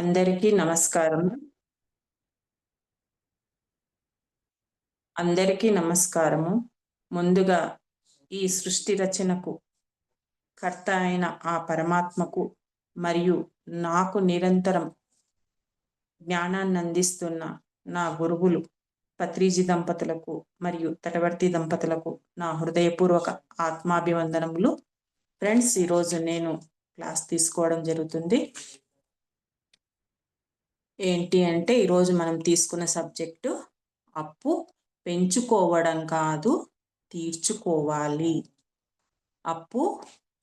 అందరికీ నమస్కారం. అందరికీ నమస్కారము. ముందుగా ఈ సృష్టి రచనకు కర్త అయిన ఆ పరమాత్మకు మరియు నాకు నిరంతరం జ్ఞానాన్ని అందిస్తున్న నా గురువులు పత్రిజీ దంపతులకు మరియు తటవర్తి దంపతులకు నా హృదయపూర్వక ఆత్మాభివందనములు. ఫ్రెండ్స్ ఈరోజు నేను క్లాస్ తీసుకోవడం జరుగుతుంది. ఏంటి అంటే ఈరోజు మనం తీసుకున్న సబ్జెక్టు అప్పు పెంచుకోవడం కాదు తీర్చుకోవాలి. అప్పు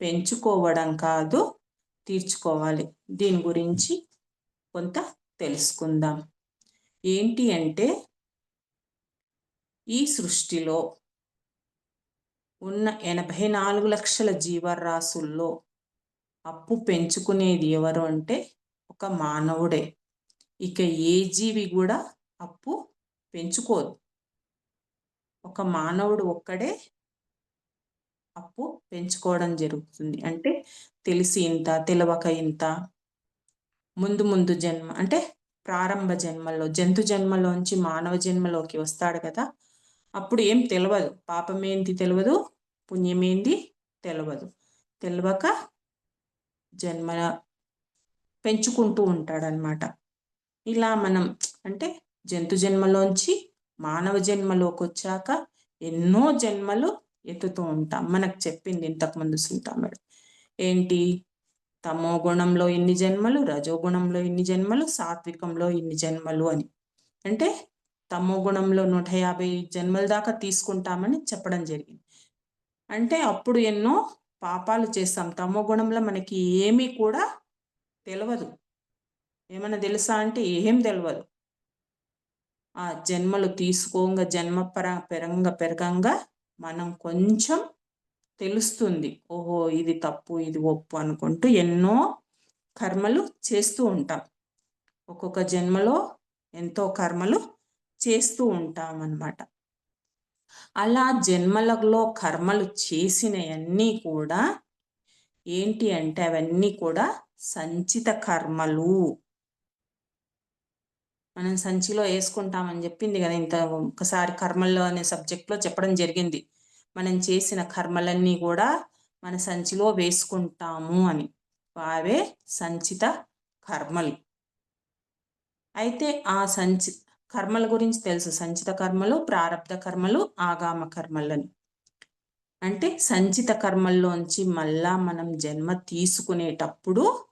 పెంచుకోవడం కాదు తీర్చుకోవాలి. దీని గురించి కొంత తెలుసుకుందాం. ఏంటి అంటే ఈ సృష్టిలో ఉన్న ఎనభై నాలుగు లక్షల జీవరాశుల్లో అప్పు పెంచుకునేది ఎవరు అంటే ఒక మానవుడే. ఇక ఏ జీవి కూడా అప్పు పెంచుకోదు. ఒక మానవుడు ఒక్కడే అప్పు పెంచుకోవడం జరుగుతుంది. అంటే తెలిసి ఇంత తెలవక ఇంత ముందు ముందు జన్మ అంటే ప్రారంభ జన్మలో జంతు జన్మలోంచి మానవ జన్మలోకి వస్తాడు కదా అప్పుడు ఏం తెలియదు పాపమేంటి తెలియదు పుణ్యమేంది తెలియదు తెలియక జన్మ పెంచుకుంటూ ఉంటాడనమాట ఇలా మనం అంటే జంతు జన్మలోంచి మానవ జన్మలోకి వచ్చాక ఎన్నో జన్మలు ఎత్తుతూ ఉంటాం. మనకు చెప్పింది ఇంతకుముందు మేడం ఏంటి? తమో గుణంలో ఇన్ని జన్మలు? రజోగుణంలో ఇన్ని జన్మలు? సాత్వికంలో ఇన్ని జన్మలు అని. అంటే తమో గుణంలో నూట యాభై జన్మల దాకా తీసుకుంటామని చెప్పడం జరిగింది. అంటే అప్పుడు ఎన్నో పాపాలు చేస్తాం. తమో గుణంలో మనకి ఏమీ కూడా తెలియదు ఏమైనా తెలుసా అంటే ఏం తెలియదు ఆ జన్మలు తీసుకోగా జన్మ పర పెరంగ పెరగంగా మనం కొంచెం తెలుస్తుంది. ఓహో ఇది తప్పు ఇది ఒప్పు అనుకుంటూ ఎన్నో కర్మలు చేస్తూ ఉంటాం. ఒక్కొక్క జన్మలో ఎంతో కర్మలు చేస్తూ ఉంటాం అన్నమాట అలా జన్మలలో కర్మలు చేసినవన్నీ కూడా ఏంటి అంటే అవన్నీ కూడా సంచిత కర్మలు. మనం సంచిలో వేసుకుంటామని చెప్పింది కదా ఇంత ఒకసారి కర్మల్లో అనే సబ్జెక్ట్లో చెప్పడం జరిగింది. మనం చేసిన కర్మలన్నీ కూడా మన సంచిలో వేసుకుంటాము అని. అవే సంచిత కర్మలు. అయితే ఆ సంచి కర్మల గురించి తెలుసు. సంచిత కర్మలు ప్రారంధ కర్మలు ఆగామ కర్మలని. అంటే సంచిత కర్మల్లోంచి మళ్ళా మనం జన్మ తీసుకునేటప్పుడు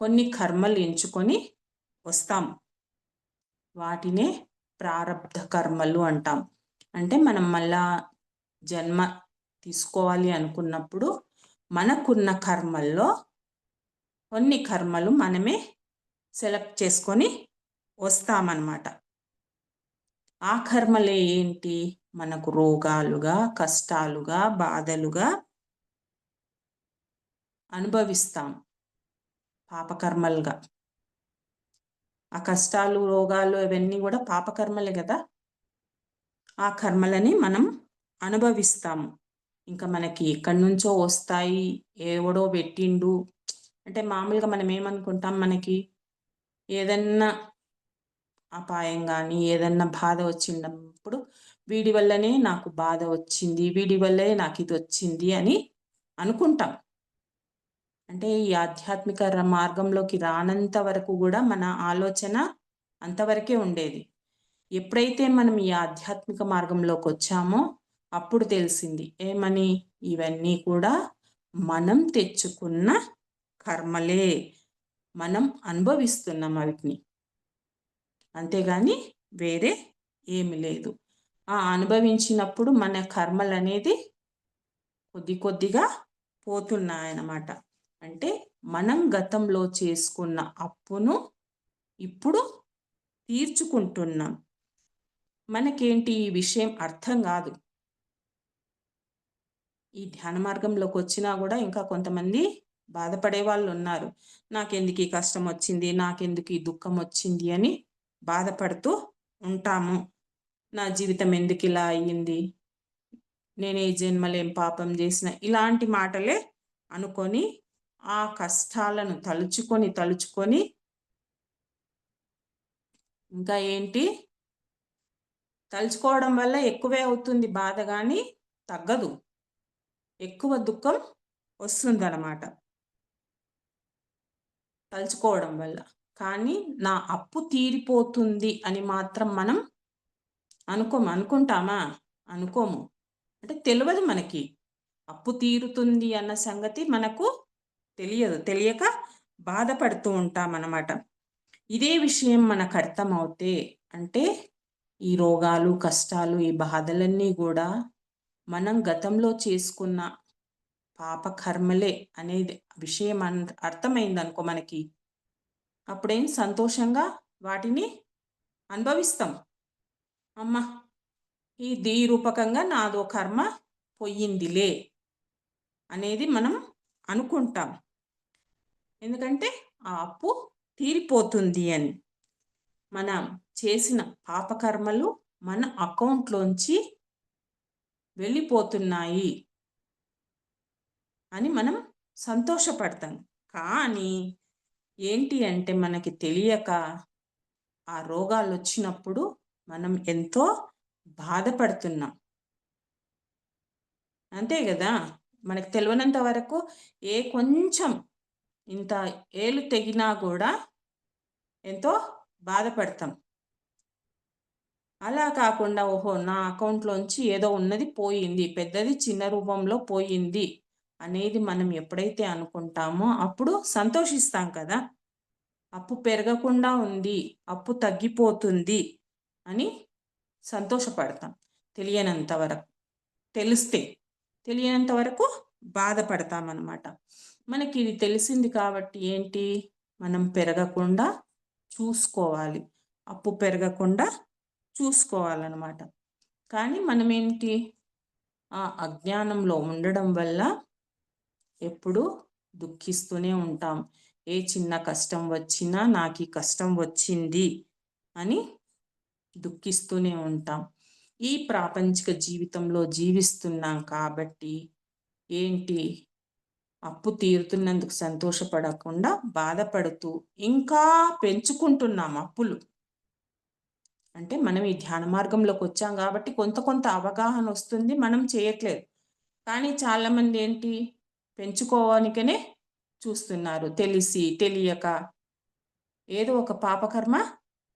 కొన్ని కర్మలు ఎంచుకొని వస్తాము వాటినే ప్రారంధ కర్మలు అంటాం. అంటే మనం మళ్ళా జన్మ తీసుకోవాలి అనుకున్నప్పుడు మనకున్న కర్మల్లో కొన్ని కర్మలు మనమే సెలెక్ట్ చేసుకొని వస్తామన్నమాట. ఆ కర్మలే ఏంటి? మనకు రోగాలుగా కష్టాలుగా బాధలుగా అనుభవిస్తాం. పాపకర్మలుగా. ఆ కష్టాలు రోగాలు అవన్నీ కూడా పాపకర్మలే కదా. ఆ కర్మలని మనం అనుభవిస్తాము. ఇంకా మనకి ఎక్కడి నుంచో వస్తాయి ఎవడో పెట్టిండు. అంటే మామూలుగా మనం ఏమనుకుంటాం? మనకి ఏదన్నా అపాయం కానీ ఏదన్నా బాధ వచ్చినప్పుడు వీడి వల్లనే నాకు బాధ వచ్చింది వీడి వల్లే నాకు ఇది వచ్చింది అని అనుకుంటాం. అంటే ఈ ఆధ్యాత్మిక మార్గంలోకి రానంత వరకు కూడా మన ఆలోచన అంతవరకే ఉండేది. ఎప్పుడైతే మనం ఈ ఆధ్యాత్మిక మార్గంలోకి వచ్చామో అప్పుడు తెలిసింది ఏమని? ఇవన్నీ కూడా మనం తెచ్చుకున్న కర్మలే. మనం అనుభవిస్తున్నాం వాటిని అంతేగాని వేరే ఏమి లేదు. ఆ అనుభవించినప్పుడు మన కర్మలు అనేది కొద్ది కొద్దిగా పోతున్నాయన్నమాట. అంటే మనం గతంలో చేసుకున్న అప్పును ఇప్పుడు తీర్చుకుంటున్నాం. మనకేంటి ఈ విషయం అర్థం కాదు. ఈ ధ్యాన మార్గంలోకి వచ్చినా కూడా ఇంకా కొంతమంది బాధపడే వాళ్ళు ఉన్నారు. నాకెందుకు ఈ కష్టం వచ్చింది? నాకెందుకు ఈ దుఃఖం వచ్చింది? అని బాధపడుతూ ఉంటాము. నా జీవితం ఎందుకు ఇలా అయ్యింది? నేనే జన్మలేం పాపం చేసిన? ఇలాంటి మాటలే అనుకొని ఆ కష్టాలను తలుచుకొని తలుచుకొని ఇంకా ఏంటి? తలుచుకోవడం వల్ల ఎక్కువే అవుతుంది బాధ కానీ తగ్గదు. ఎక్కువ దుఃఖం వస్తుందన్నమాట. తలుచుకోవడం వల్ల. కానీ నా అప్పు తీరిపోతుంది అని మాత్రం మనం అనుకోము. అనుకుంటామా? అనుకోము. అంటే తెలియదు మనకి. అప్పు తీరుతుంది అన్న సంగతి మనకు తెలియదు తెలియక బాధపడుతూ ఉంటాం అన్నమాట ఇదే విషయం మనకు అర్థమవుతే అంటే ఈ రోగాలు కష్టాలు ఈ బాధలన్నీ కూడా మనం గతంలో చేసుకున్న పాప కర్మలే అనేది విషయం అర్థమైంది అనుకో మనకి. అప్పుడేం సంతోషంగా వాటిని అనుభవిస్తాం. అమ్మ ఈ రూపకంగా నాదో కర్మ పొయ్యిందిలే అనేది మనం అనుకుంటాం. ఎందుకంటే ఆ అప్పు తీరిపోతుంది అని. మనం చేసిన పాపకర్మలు మన అకౌంట్లోంచి వెళ్ళిపోతున్నాయి అని మనం సంతోషపడతాం. కానీ ఏంటి అంటే మనకి తెలియక ఆ రోగాలు వచ్చినప్పుడు మనం ఎంతో బాధపడుతున్నాం. అంతే కదా? మనకు తెలియనంత వరకు ఏ కొంచెం ఇంత ఏలు తెగినా కూడా ఎంతో బాధపడతాం. అలా కాకుండా ఓహో నా అకౌంట్లోంచి ఏదో ఉన్నది పోయింది పెద్దది చిన్న రూపంలో పోయింది అనేది మనం ఎప్పుడైతే అనుకుంటామో అప్పుడు సంతోషిస్తాం కదా. అప్పు పెరగకుండా ఉంది అప్పు తగ్గిపోతుంది అని సంతోషపడతాం తెలియనంత వరకు. తెలిస్తే తెలియనంత వరకు బాధపడతామన్నమాట. మనకి ఇది తెలిసింది కాబట్టి ఏంటి? మనం పెరగకుండా చూసుకోవాలి. అప్పు పెరగకుండా చూసుకోవాలన్నమాట. కానీ మనం ఏంటి ఆ అజ్ఞానంలో ఉండడం వల్ల ఎప్పుడు దుఃఖిస్తూనే ఉంటాం. ఏ చిన్న కష్టం వచ్చినా నాకు ఈ కష్టం వచ్చింది అని దుఃఖిస్తూనే ఉంటాం. ఈ ప్రాపంచిక జీవితంలో జీవిస్తున్నాం కాబట్టి ఏంటి? అప్పు తీరుతున్నందుకు సంతోషపడకుండా బాధపడుతూ ఇంకా పెంచుకుంటున్నాం అప్పులు. అంటే మనం ఈ ధ్యాన మార్గంలోకి వచ్చాం కాబట్టి కొంత కొంత అవగాహన వస్తుంది మనం చేయట్లేదు. కానీ చాలామంది ఏంటి? పెంచుకోవడానికనే చూస్తున్నారు. తెలిసి తెలియక ఏదో ఒక పాపకర్మ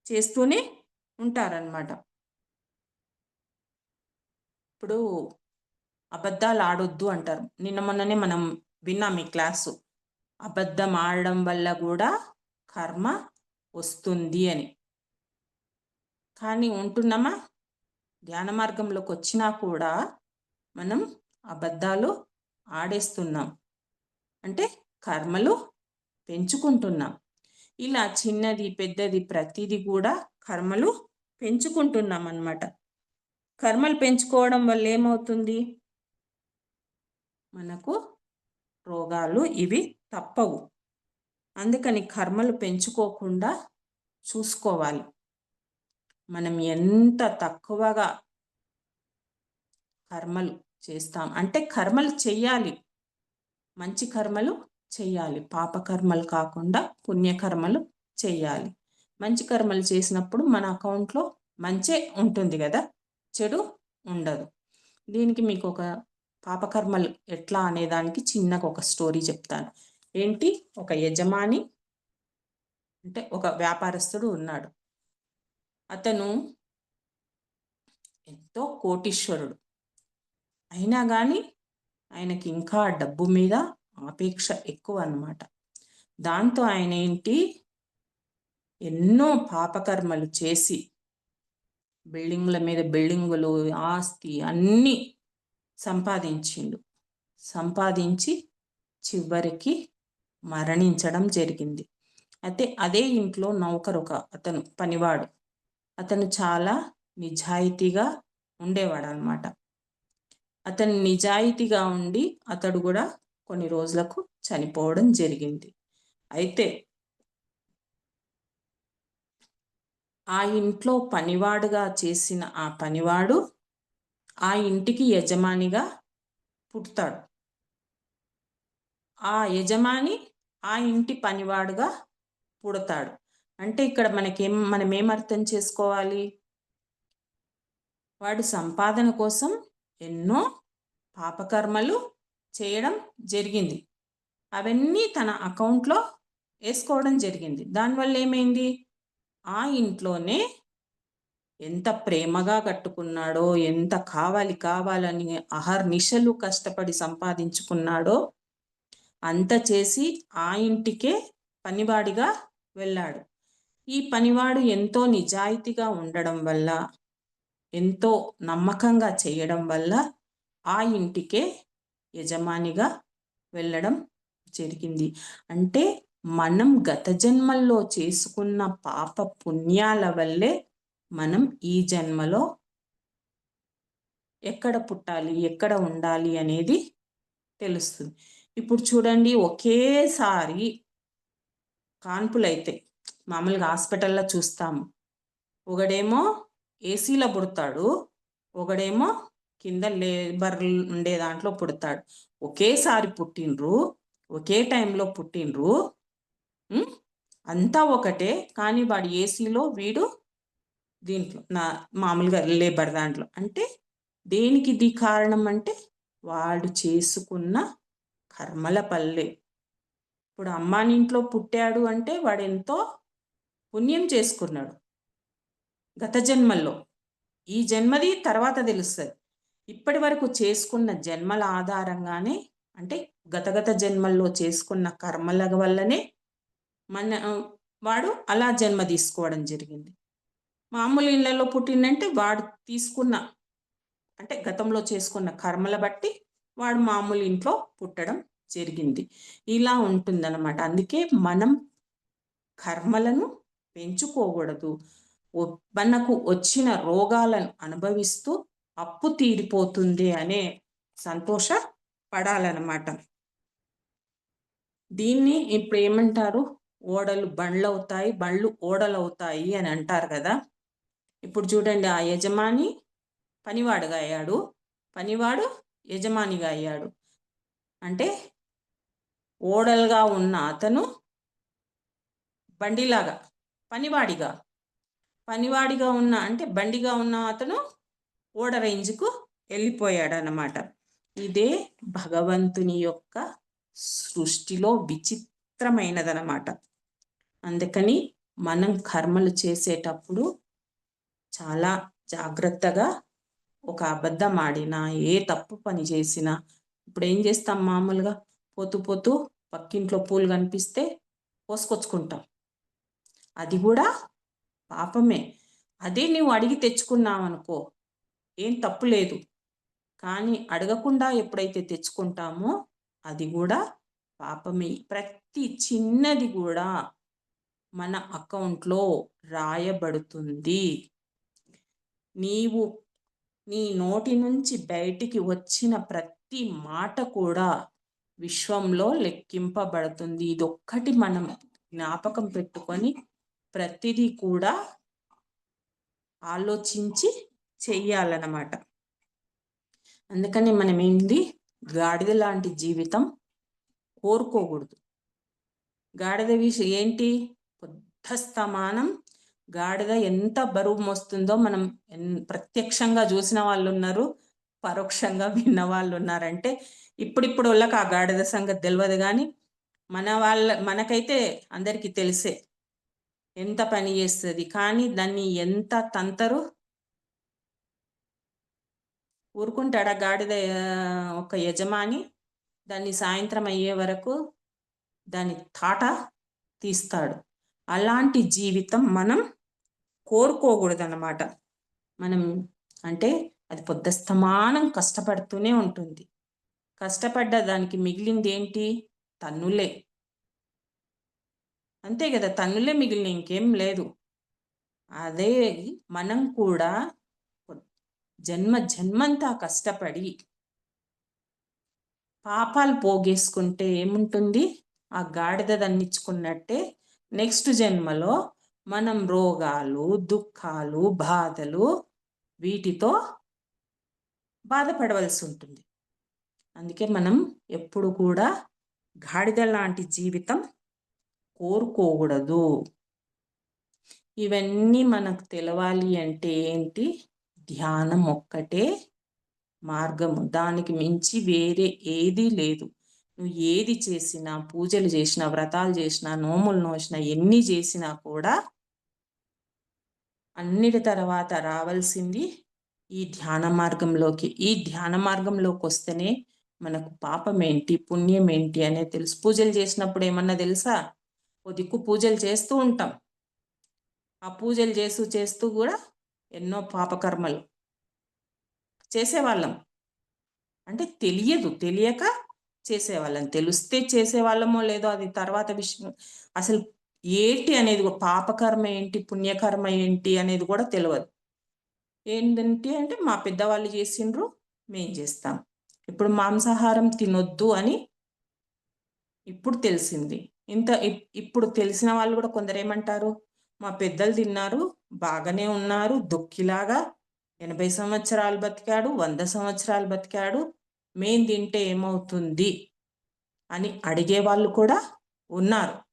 చేస్తూనే ఉంటారనమాట ఇప్పుడు అబద్ధాలు ఆడొద్దు అంటారు. నిన్న మొన్ననే మనం విన్నా మీ క్లాసు. అబద్ధం ఆడడం వల్ల కూడా కర్మ వస్తుంది అని. కానీ ఉంటున్నామా? ధ్యాన మార్గంలోకి వచ్చినా కూడా మనం అబద్ధాలు ఆడేస్తున్నాం. అంటే కర్మలు పెంచుకుంటున్నాం. ఇలా చిన్నది పెద్దది ప్రతిది కూడా కర్మలు పెంచుకుంటున్నాం అన్నమాట. కర్మలు పెంచుకోవడం వల్ల ఏమవుతుంది? మనకు రోగాలు ఇవి తప్పవు. అందుకని కర్మలు పెంచుకోకుండా చూసుకోవాలి. మనం ఎంత తక్కువగా కర్మలు చేస్తాం అంటే కర్మలు చెయ్యాలి. మంచి కర్మలు చెయ్యాలి. పాపకర్మలు కాకుండా పుణ్యకర్మలు చెయ్యాలి. మంచి కర్మలు చేసినప్పుడు మన అకౌంట్లో మంచే ఉంటుంది కదా చెడు ఉండదు. దీనికి మీకు ఒక పాపకర్మలు ఎట్లా అనేదానికి చిన్నగా ఒక స్టోరీ చెప్తాను. ఏంటి? ఒక యజమాని అంటే ఒక వ్యాపారస్తుడు ఉన్నాడు. అతను ఎంతో కోటీశ్వరుడు. అయినా కానీ ఆయనకి ఇంకా డబ్బు మీద ఆపేక్ష ఎక్కువ అన్నమాట. దాంతో ఆయన ఏంటి? ఎన్నో పాపకర్మలు చేసి బిల్డింగుల మీద బిల్డింగులు ఆస్తి అన్నీ సంపాదించిండు. సంపాదించి చివరికి మరణించడం జరిగింది. అయితే అదే ఇంట్లో నౌకరు ఒక అతను పనివాడు. అతను చాలా నిజాయితీగా ఉండేవాడు అనమాట అతను నిజాయితీగా ఉండి అతడు కూడా కొన్ని రోజులకు చనిపోవడం జరిగింది. అయితే ఆ ఇంట్లో పనివాడుగా చేసిన ఆ పనివాడు ఆ ఇంటికి యజమానిగా పుడతాడు. ఆ యజమాని ఆ ఇంటి పనివాడుగా పుడతాడు. అంటే ఇక్కడ మనకేం మనం ఏం అర్థం చేసుకోవాలి? వాడు సంపాదన కోసం ఎన్నో పాపకర్మలు చేయడం జరిగింది. అవన్నీ తన అకౌంట్లో వేసుకోవడం జరిగింది. దానివల్ల ఏమైంది? ఆ ఇంట్లోనే ఎంత ప్రేమగా కట్టుకున్నాడో ఎంత కావాలి కావాలని అహర్నిశలు కష్టపడి సంపాదించుకున్నాడో అంత చేసి ఆ ఇంటికే పనివాడిగా వెళ్ళాడు. ఈ పనివాడు ఎంతో నిజాయితీగా ఉండడం వల్ల ఎంతో నమ్మకంగా చేయడం వల్ల ఆ ఇంటికే యజమానిగా వెళ్ళడం జరిగింది. అంటే మనం గత జన్మల్లో చేసుకున్న పాప పుణ్యాల వల్లే మనం ఈ జన్మలో ఎక్కడ పుట్టాలి ఎక్కడ ఉండాలి అనేది తెలుస్తుంది. ఇప్పుడు చూడండి ఒకేసారి కాన్పులైతే మామూలుగా హాస్పిటల్లో చూస్తాము. ఒకడేమో ఏసీలో పుడతాడు ఒకడేమో కింద లేబర్ ఉండే దాంట్లో పుడతాడు. ఒకేసారి పుట్టిండ్రు ఒకే టైంలో పుట్టిండ్రు అంతా ఒకటే. కానీ వాడు ఏసీలో వీడు దీంట్లో నా మామూలుగా లేబర్ దాంట్లో. అంటే దేనికి ఇది కారణం అంటే వాడు చేసుకున్న కర్మల పల్లె. ఇప్పుడు అమ్మానింట్లో పుట్టాడు అంటే వాడు ఎంతో పుణ్యం చేసుకున్నాడు. గత జన్మల్లో. ఈ జన్మది తర్వాత తెలుస్తుంది. ఇప్పటి వరకు చేసుకున్న జన్మల ఆధారంగానే అంటే గతగత జన్మల్లో చేసుకున్న కర్మల వల్లనే మన వాడు అలా జన్మ తీసుకోవడం జరిగింది. మామూలు ఇళ్ళలో పుట్టిందంటే వాడు తీసుకున్న అంటే గతంలో చేసుకున్న కర్మల బట్టి వాడు మామూలు ఇంట్లో పుట్టడం జరిగింది. ఇలా ఉంటుందన్నమాట. అందుకే మనం కర్మలను పెంచుకోకూడదు. మనకు వచ్చిన రోగాలను అనుభవిస్తూ అప్పు తీరిపోతుంది అనే సంతోష పడాలన్నమాట. దీన్ని ఇప్పుడు ఏమంటారు? ఓడలు బండ్లు అవుతాయి బండ్లు ఓడలు అవుతాయి అని అంటారు కదా. ఇప్పుడు చూడండి ఆ యజమాని పనివాడుగా అయ్యాడు. పనివాడు యజమానిగా అయ్యాడు. అంటే ఓడలుగా ఉన్న అతను బండిలాగా పనివాడిగా. పనివాడిగా ఉన్న అంటే బండిగా ఉన్న అతను ఓడ రేంజ్కు వెళ్ళిపోయాడు అన్నమాట ఇదే భగవంతుని యొక్క సృష్టిలో విచిత్రమైనదనమాట అందుకని మనం కర్మలు చేసేటప్పుడు చాలా జాగ్రత్తగా ఒక అబద్ధం ఆడినా ఏ తప్పు పని చేసినా ఇప్పుడు ఏం చేస్తాం మామూలుగా? పోతూ పోతూ పక్కింట్లో పూలు కనిపిస్తే కోసుకొచ్చుకుంటాం. అది కూడా పాపమే. అదే నువ్వు అడిగి తెచ్చుకున్నావు అనుకో ఏం తప్పు లేదు. కానీ అడగకుండా ఎప్పుడైతే తెచ్చుకుంటామో అది కూడా పాపమే. ప్రతి చిన్నది కూడా మన అకౌంట్లో రాయబడుతుంది. నీవు నీ నోటి నుంచి బయటికి వచ్చిన ప్రతి మాట కూడా విశ్వంలో లెక్కింపబడుతుంది. ఇదొక్కటి మనం జ్ఞాపకం పెట్టుకొని ప్రతిదీ కూడా ఆలోచించి చెయ్యాలన్నమాట. అందుకని మనం ఏంది? గాడిద లాంటి జీవితం కోరుకోకూడదు. గాడిద విషయం ఏంటి? బుద్ధస్తమానం గాడిద ఎంత బరువు మోస్తుందో మనం ప్రత్యక్షంగా చూసిన వాళ్ళు ఉన్నారు పరోక్షంగా విన్న వాళ్ళు ఉన్నారంటే ఇప్పుడిప్పుడు వాళ్ళకి ఆ గాడిద సంగతి తెలియదు కానీ మన వాళ్ళ మనకైతే అందరికీ తెలిసే ఎంత పని చేస్తుంది. కానీ దాన్ని ఎంత తంతరు ఊరుకుంటాడా గాడిద ఒక యజమాని. దాన్ని సాయంత్రం అయ్యే వరకు దాని తాట తీస్తాడు. అలాంటి జీవితం మనం కోరుకోకూడదు మనం అంటే అది పొద్దస్తమానం కష్టపడుతూనే ఉంటుంది. కష్టపడ్డ దానికి మిగిలింది ఏంటి? తన్నులే. అంతే కదా తన్నులే మిగిలిన ఇంకేం లేదు. అదే మనం కూడా జన్మ జన్మంతా కష్టపడి పాపాలు పోగేసుకుంటే ఏముంటుంది? ఆ గాడిద దన్నిచ్చుకున్నట్టే నెక్స్ట్ జన్మలో మనం రోగాలు దుఃఖాలు బాధలు వీటితో బాధపడవలసి ఉంటుంది. అందుకే మనం ఎప్పుడు కూడా గాడిద లాంటి జీవితం కోరుకోకూడదు. ఇవన్నీ మనకు తెలవాలి అంటే ఏంటి? ధ్యానం ఒక్కటే మార్గము. దానికి మించి వేరే ఏదీ లేదు. నువ్వు ఏది చేసినా పూజలు చేసినా వ్రతాలు చేసినా నోములు నోసినా ఎన్ని చేసినా కూడా అన్నిటి తర్వాత రావాల్సింది ఈ ధ్యాన మార్గంలోకి. ఈ ధ్యాన మార్గంలోకి వస్తేనే మనకు పాపం ఏంటి పుణ్యం ఏంటి అనేది తెలుసు. పూజలు చేసినప్పుడు ఏమన్నా తెలుసా? ఓ దిక్కు పూజలు చేస్తూ ఉంటాం. ఆ పూజలు చేస్తూ చేస్తూ కూడా ఎన్నో పాపకర్మలు చేసేవాళ్ళం. అంటే తెలియదు తెలియక చేసేవాళ్ళని తెలిస్తే చేసేవాళ్ళమో లేదో అది తర్వాత విషయం. అసలు ఏంటి అనేది పాపకర్మ ఏంటి పుణ్యకర్మ ఏంటి అనేది కూడా తెలియదు ఏంటంటే అంటే మా పెద్దవాళ్ళు చేసిండ్రు మేం చేస్తాం. ఇప్పుడు మాంసాహారం తినొద్దు అని ఇప్పుడు తెలిసింది. ఇంత ఇప్పుడు తెలిసిన వాళ్ళు కూడా కొందరు ఏమంటారు? మా పెద్దలు తిన్నారు బాగానే ఉన్నారు దుక్కిలాగా ఎనభై సంవత్సరాలు బతికాడు వంద సంవత్సరాలు బతికాడు మేం తింటే ఏమవుతుంది? అని అడిగే వాళ్ళు కూడా ఉన్నారు.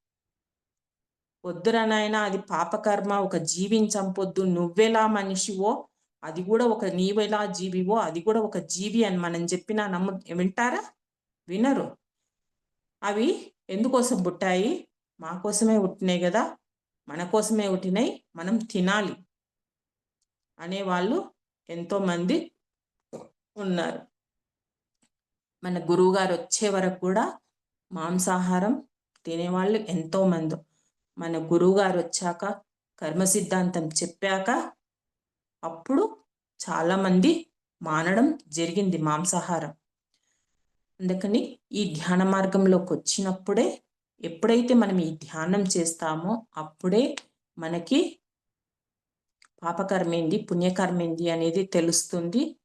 వద్దురా నాయన అది పాపకర్మ ఒక జీవిని చంపొద్దు. నువ్వెలా మనిషివో అది కూడా ఒక నీవెలా జీవివో అది కూడా ఒక జీవి అని మనం చెప్పినా నమ్ము వింటారా? వినరు. అవి ఎందుకోసం పుట్టాయి? మా కోసమే పుట్టినాయి కదా. మన కోసమే పుట్టినాయి. మనం తినాలి. అనేవాళ్ళు ఎంతోమంది ఉన్నారు. మన గురువు గారు వచ్చే వరకు కూడా మాంసాహారం తినేవాళ్ళు ఎంతోమంది మన గురువు గారు వచ్చాక కర్మ సిద్ధాంతం చెప్పాక అప్పుడు చాలామంది మానడం జరిగింది మాంసాహారం. అందుకని ఈ ధ్యాన మార్గంలోకి వచ్చినప్పుడే ఎప్పుడైతే మనం ఈ ధ్యానం చేస్తామో అప్పుడే మనకి పాపకర్మేంది పుణ్యకర్మేంది అనేది తెలుస్తుంది.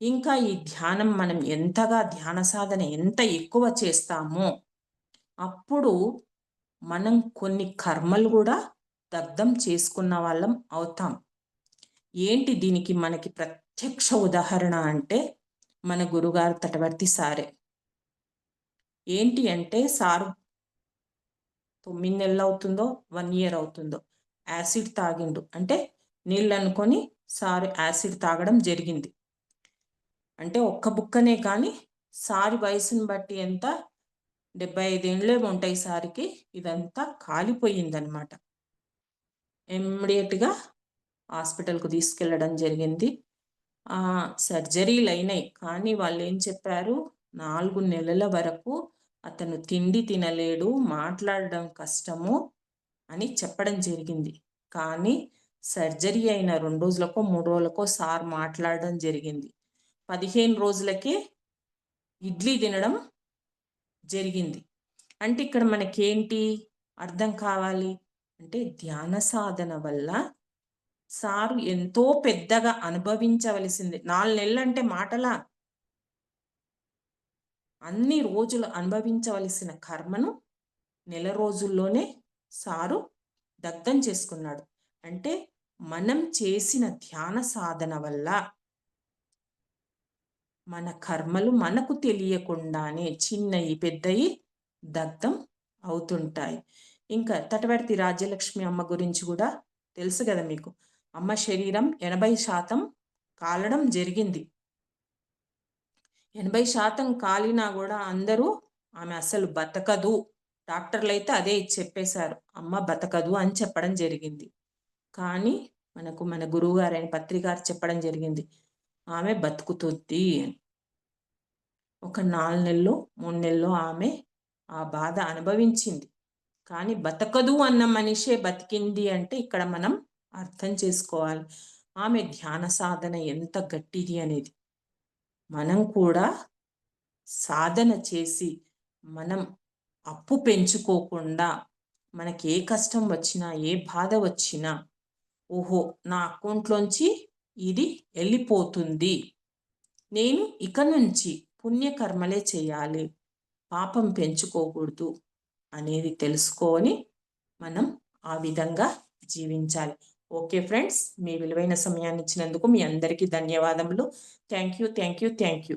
ఇంకా ఈ ధ్యానం మనం ఎంతగా ధ్యాన సాధన ఎంత ఎక్కువ చేస్తామో అప్పుడు మనం కొన్ని కర్మలు కూడా దగ్ధం చేసుకున్న వాళ్ళం అవుతాం. ఏంటి దీనికి మనకి ప్రత్యక్ష ఉదాహరణ అంటే మన గురుగారు తటవర్తి సారే. ఏంటి అంటే సారు తొమ్మిది నెలలు అవుతుందో వన్ ఇయర్ అవుతుందో యాసిడ్ తాగిండు. అంటే నీళ్ళు అనుకొని సారు యాసిడ్ తాగడం జరిగింది. అంటే ఒక్క బుక్కనే కానీ సారి వయసుని బట్టి ఎంత? డెబ్బై ఐదేళ్ళే ఉంటాయి సారికి. ఇదంతా కాలిపోయిందనమాట ఇమ్మీడియట్గా హాస్పిటల్కు తీసుకెళ్ళడం జరిగింది. సర్జరీలు అయినాయి. కానీ వాళ్ళు ఏం చెప్పారు? నాలుగు నెలల వరకు అతను తిండి తినలేడు మాట్లాడడం కష్టము అని చెప్పడం జరిగింది. కానీ సర్జరీ అయిన రెండు రోజులకో మూడు రోజులకో సార్ మాట్లాడడం జరిగింది. పదిహేను రోజులకే ఇడ్లీ తినడం జరిగింది. అంటే ఇక్కడ మనకేంటి అర్థం కావాలి? అంటే ధ్యాన సాధన వల్ల సారు ఎంతో పెద్దగా అనుభవించవలసింది. నాలుగు నెలలు అంటే మాటలా. అన్ని రోజులు అనుభవించవలసిన కర్మను నెల రోజుల్లోనే సారు దగ్ధం చేసుకున్నాడు. అంటే మనం చేసిన ధ్యాన సాధన వల్ల మన కర్మలు మనకు తెలియకుండానే చిన్నయి పెద్దయి దగ్ధం అవుతుంటాయి. ఇంకా తటవర్తి రాజ్యలక్ష్మి అమ్మ గురించి కూడా తెలుసు కదా మీకు. అమ్మ శరీరం ఎనభై శాతం కాలడం జరిగింది. ఎనభై శాతం కాలినా కూడా అందరూ ఆమె అసలు బతకదు. డాక్టర్లు అయితే అదే చెప్పేశారు. అమ్మ బతకదు అని చెప్పడం జరిగింది. కానీ మనకు మన గురువు గారైన పత్రికారు చెప్పడం జరిగింది. ఆమె బతుకుతుంది ఒక నాలుగు నెలలు మూడు నెలలు ఆమె ఆ బాధ అనుభవించింది. కానీ బతకదు అన్న మనిషే బతికింది అంటే ఇక్కడ మనం అర్థం చేసుకోవాలి. ఆమె ధ్యాన సాధన ఎంత గట్టిది అనేది. మనం కూడా సాధన చేసి మనం అప్పు పెంచుకోకుండా మనకి ఏ కష్టం వచ్చినా ఏ బాధ వచ్చినా ఓహో నా అకౌంట్లోంచి ఇది వెళ్ళిపోతుంది. నేను ఇక నుంచి పుణ్యకర్మలే చేయాలి. పాపం పెంచుకోకూడదు అనేది తెలుసుకొని మనం ఆ విధంగా జీవించాలి. ఓకే ఫ్రెండ్స్ మీ విలువైన సమయాన్ని ఇచ్చినందుకు మీ అందరికీ ధన్యవాదములు. Thank you thank you thank you.